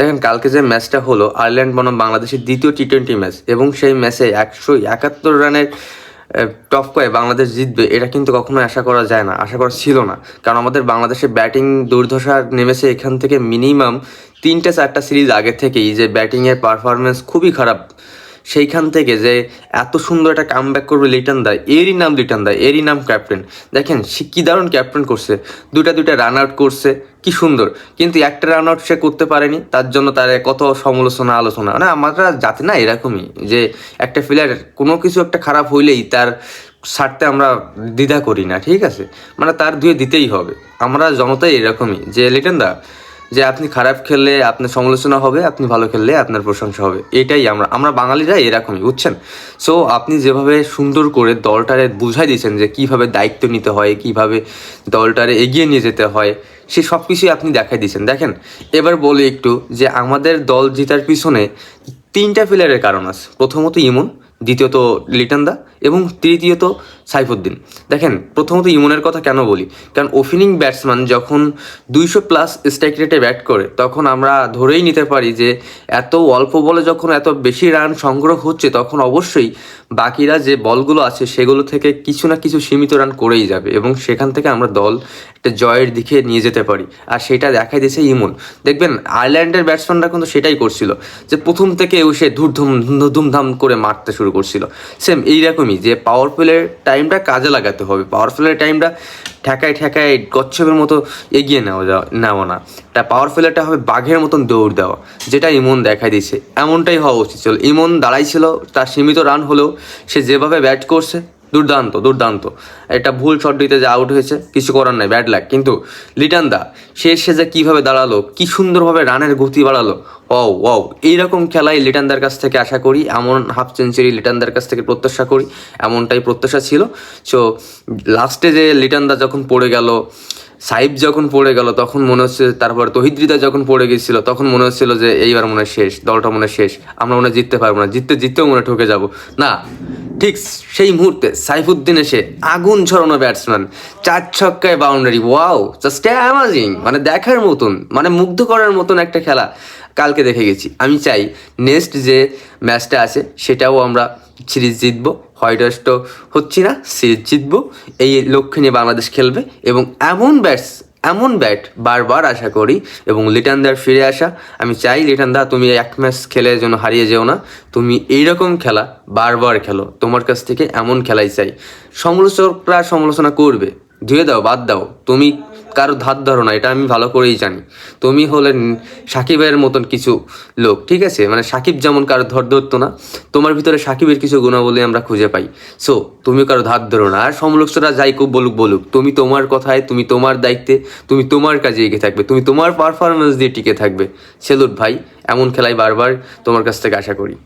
দেখেন, কালকে যে ম্যাচটা হলো, আয়ারল্যান্ড বনাম বাংলাদেশের দ্বিতীয় টি টোয়েন্টি ম্যাচ এবং সেই ম্যাচে একশো একাত্তর রানের টপ করে বাংলাদেশ জিতবে, এটা কিন্তু কখনো আশা করা যায় না, আশা করা ছিল না। কারণ আমাদের বাংলাদেশে ব্যাটিং দুর্দশা নেমেছে এখান থেকে মিনিমাম তিনটে চারটা সিরিজ আগে থেকেই, যে ব্যাটিংয়ের পারফরমেন্স খুবই খারাপ। সেইখান থেকে যে এত সুন্দর একটা কাম ব্যাক করবে লিটন দা, এরই নাম লিটন দা, এরই নাম ক্যাপ্টেন দেখেন, সে কী দারুণ ক্যাপ্টেন করছে। দুটা দুটা রান আউট করছে, কি সুন্দর। কিন্তু একটা রান আউট সে করতে পারেনি, তার জন্য তার কত সমালোচনা, আলোচনা। মানে আমরা জাতি না, এরকমই যে একটা প্লেয়ার কোনো কিছু একটা খারাপ হইলেই তার ছাড়তে আমরা দ্বিধা করি না, ঠিক আছে? মানে তার ধুয়ে দিতেই হবে। আমরা জনতাই এরকমই। যে লিটন দা যে আপনি খারাপ খেললে আপনার সমালোচনা হবে, আপনি ভালো খেললে আপনার প্রশংসা হবে। এটাই আমরা আমরা বাঙালিরা এরকমই, বুঝছেন? সো আপনি যেভাবে সুন্দর করে দলটারে বুঝাই দিয়েছেন যে কীভাবে দায়িত্ব নিতে হয়, কীভাবে দলটারে এগিয়ে নিয়ে যেতে হয়, সে সব কিছুই আপনি দেখাই দিয়েছেন। দেখেন, এবার বলি একটু যে আমাদের দল জেতার পিছনে তিনটা প্লেয়ারের কারণ আছে। প্রথমত ইমন, দ্বিতীয়ত লিটন দা এবং তৃতীয়ত সাইফুদ্দিন। দেখেন, প্রথমত ইমনের কথা কেন বলি? কারণ ওপেনিং ব্যাটসম্যান যখন দুইশো প্লাস স্ট্রাইক রেটে ব্যাট করে, তখন আমরা ধরেই নিতে পারি যে এত অল্প বলে যখন এত বেশি রান সংগ্রহ হচ্ছে, তখন অবশ্যই বাকিরা যে বলগুলো আছে, সেগুলো থেকে কিছু না কিছু সীমিত রান করেই যাবে এবং সেখান থেকে আমরা দল একটা জয়ের দিকে নিয়ে যেতে পারি। আর সেটা দেখাই দিয়েছে ইমন। দেখবেন, আয়ারল্যান্ডের ব্যাটসম্যানরা কিন্তু সেটাই করছিল যে প্রথম থেকে সে ধুমধুম ধুমধাম করে মারতে শুরু করছিল। সেম এইরকমই। যে পাওয়ার প্লের টাইমটা কাজে লাগাতে হবে। পাওয়ার প্লের টাইমটা ঠেকায় ঠেকায় গচ্ছপের মতো এগিয়ে নেওয়া যাওয়া নেওয়া না। তা পাওয়ার প্লেটা হবে বাঘের মতন দৌড় দেওয়া, যেটা ইমন দেখা দিচ্ছে এমনটাই হওয়া উচিত ছিল। ইমন দাঁড়াইছিল, তার সীমিত রান হলেও সে যেভাবে ব্যাট করছে দুর্দান্ত দুর্দান্ত। একটা ভুল শট দিতে যে আউট হয়েছে, কিছু করার নাই ব্যাড লাগ কিন্তু লিটান দা শেষ সে যে কীভাবে দাঁড়াল, কী সুন্দরভাবে রানের গতি বাড়ালো ও ওয়াও। এইরকম খেলাই লিটনদার কাছ থেকে আশা করি, এমন হাফ সেঞ্চুরি লিটনদার কাছ থেকে প্রত্যাশা করি, এমনটাই প্রত্যাশা ছিল। সো লাস্টে যে লিটনদা যখন পড়ে গেল, সাইব যখন পড়ে গেল, তখন মনে হচ্ছে, তারপর তহিদ্রিদা যখন পড়ে গেছিল, তখন মনে হচ্ছিল যে এইবার মনে শেষ, দলটা মনে শেষ, আমরা মনে জিততে পারব না, জিততে, জিততেও মনে ঠকে যাব। না ঠিক সেই মুহূর্তে সাইফুদ্দিন এসে আগুন ছড়ানো ব্যাটসম্যান চার ছক্কায় বাউন্ডারি ওয়াও জাস্ট অ্যামাজিং মানে দেখার মতন মানে মুগ্ধ করার মতন একটা খেলা কালকে দেখে গেছি। আমি চাই নেক্সট যে ম্যাচটা আছে, সেটাও আমরা সিরিজ জিতবো। হোয়াইট তো হচ্ছি না সিরিজ জিতবো। এই লক্ষ্যে নিয়ে বাংলাদেশ খেলবে এবং এমন ব্যাটস এমন ব্যাট বারবার আশা করি এবং লিটানদার ফিরে আসা। আমি চাই লিটানদা তুমি এক ম্যাচ খেলে যেন হারিয়ে যেও না। তুমি এইরকম খেলা বারবার খেলো। তোমার কাছ থেকে এমন খেলাই চাই। সমালোচকরা সমালোচনা করবে। ধুয়ে দাও, বাদ দাও। তুমি কারও ধার ধরো না, এটা আমি ভালো করেই জানি। তুমি হলেন সাকিবের মতন কিছু লোক, ঠিক আছে? মানে সাকিব যেমন কারও ধর ধরতো না, তোমার ভিতরে সাকিবের কিছু গুণাবলী আমরা খুঁজে পাই। সো তুমি কারও ধার ধরো না। আর সমালোচকরা যাই খুব বলুক বলুক, তুমি তোমার কথায়, তুমি তোমার দায়িত্বে, তুমি তোমার কাজে এগিয়ে থাকবে, তুমি তোমার পারফরমেন্স দিয়ে টিকে থাকবে। সেলুট ভাই, এমন খেলাই বারবার তোমার কাছ থেকে আশা করি।